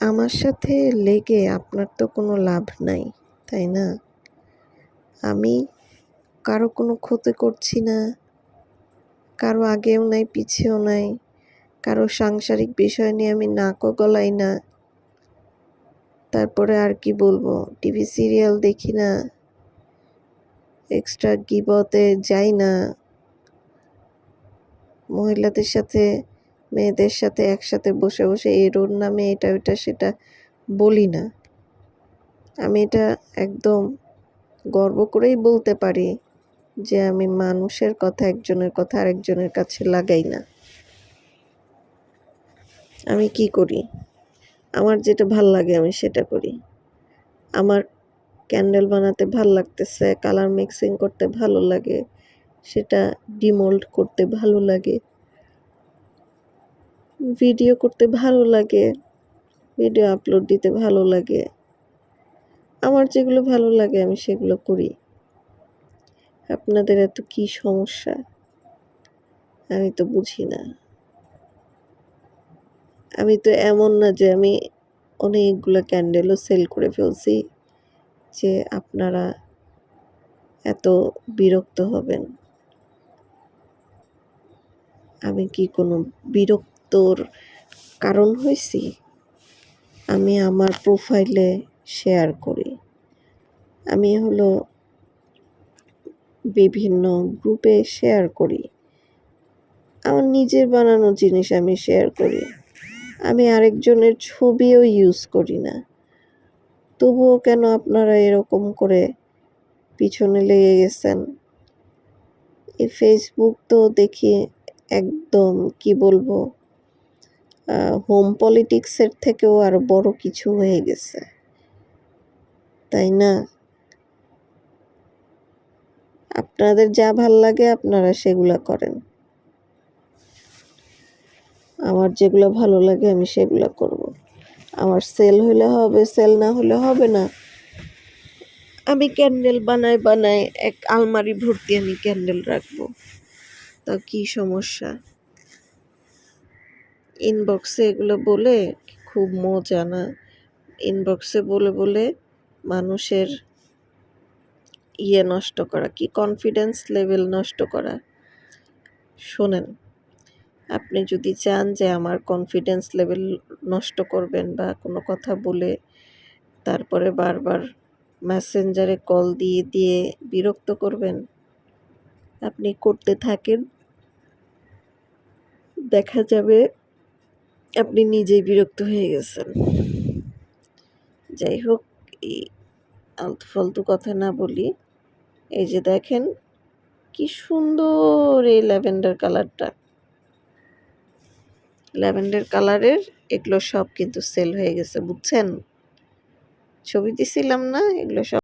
আমার সাথে লেগে আপনার তো কোনো লাভ নাই, তাই না? আমি কারও কোনো ক্ষতি করছি না, কারও আগেও নাই, পিছেও নাই, কারও সাংসারিক বিষয় নিয়ে আমি নাকও গলাই না। তারপরে আর কি বলব, টিভি সিরিয়াল দেখি না এক্সট্রা গিবতে যাই না। মহিলাদের সাথে মেয়েদের সাথে একসাথে বসে বসে এর ওর নামে এটা ওটা সেটা বলি না। আমি এটা একদম গর্ব করেই বলতে পারি যে আমি মানুষের কথা, একজনের কথা আরেকজনের কাছে লাগাই না। আমি কি করি? আমার যেটা ভালো লাগে আমি সেটা করি। আমার ক্যান্ডেল বানাতে ভালো লাগতেছে, কালার মিক্সিং করতে ভালো লাগে, সেটা ডিমোল্ড করতে ভালো লাগে। ভিডিও করতে ভালো লাগে, ভিডিও আপলোড দিতে ভালো লাগে। আমার যেগুলো ভালো লাগে আমি সেগুলো করি। আপনাদের এত কি সমস্যা? আমি তো বুঝি না। আমি তো এমন না যে আমি অনেকগুলো ক্যান্ডেলও সেল করে ফেলছি যে আপনারা এত বিরক্ত হবেন। আমি কি কোনো বিরক্তর কারণ হয়েছি? আমি আমার প্রোফাইলে শেয়ার করি। আমি হলো বিভিন্ন গ্রুপে শেয়ার করি। আমার নিজের বানানো জিনিস আমি শেয়ার করি। আমি আরেকজনের ছবিও ইউজ করি না। তবুও কেন আপনারা এরকম করে পিছনে লেগে গেছেন? এই ফেসবুক তো দেখি একদম কি বলব? হোম পলিটিক্সের থেকেও আরও বড় কিছু হয়ে গেছে। তাই না? আপনাদের যা ভালো লাগে আপনারা সেগুলা করেন। আমার যেগুলো ভালো লাগে আমি সেগুলো করব। আমার সেল হলে হবে সেল না হলে হবে না। আমি ক্যান্ডেল বানাই বানাই এক আলমারি ভর্তি আমি ক্যান্ডেল রাখব। তা কি সমস্যা? ইনবক্সে এগুলো বলে খুব মজা না। ইনবক্সে বলে বলে মানুষের ইয়ে নষ্ট করা, কি কনফিডেন্স লেভেল নষ্ট করা। শোনেন, আপনি যদি চান যে আমার কনফিডেন্স লেভেল নষ্ট করবেন বা কোনো কথা বলে তারপরে বারবার মেসেঞ্জারে কল দিয়ে দিয়ে বিরক্ত করবেন, আপনি করতে থাকেন, দেখা যাবে আপনি নিজেই বিরক্ত হয়ে গেছেন। যাই হোক, এই আলতু ফালতু কথা না বলি, এই যে দেখেন কি সুন্দর এই ল্যাভেন্ডার কালারটা। ল্যাভেন্ডার কালারের এগুলো সব কিন্তু সেল হয়ে গেছে, বুঝছেন? ছবি দিছিলাম না, এগুলো সব